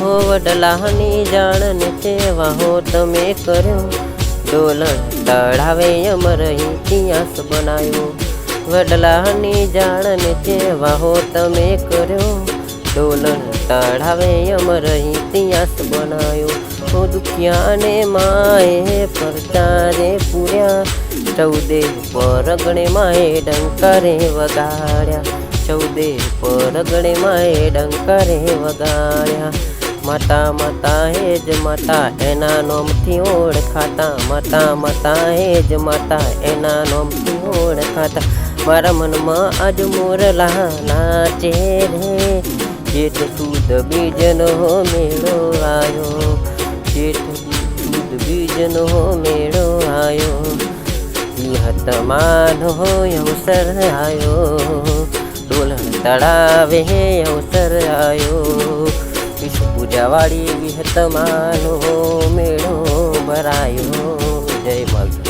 હો વડલાની જાણને ચેવા હો તમે કર્યો? ડોલણ દળાવે અમર ઇતિહાસ બનાવ્યો વડલાની જાણને ચેવા હો તમે કર્યો? ડોલણ દળાવે અમર ઇતિહાસ બનાવ્યો હો દુખિયાને માએ પરચારે પૂર્યા. ચૌદે પરગણે માએ ડંકારે વગાડ્યા. ચૌદે પરગણે માએ ડંકારે વગાડ્યા. માતા માતા હે જ માતા, એના નોમથી ઓળખાતા. માતા માતા હે જ માતા, એના નોમથી ઓળખાતા. મારા મનમાં આજ મોરલા નાચે રે. જેઠ સુદ બીજનો મેળો આવ્યો જેઠ સુદ બીજનો મેળો આવ્યો વિહતમાનો અવસર આવ્યો ડોલણ તળાવે અવસર આવ્યો પૂજાવાળી વિહતમાનો મેળો ભરાયો. જય માતા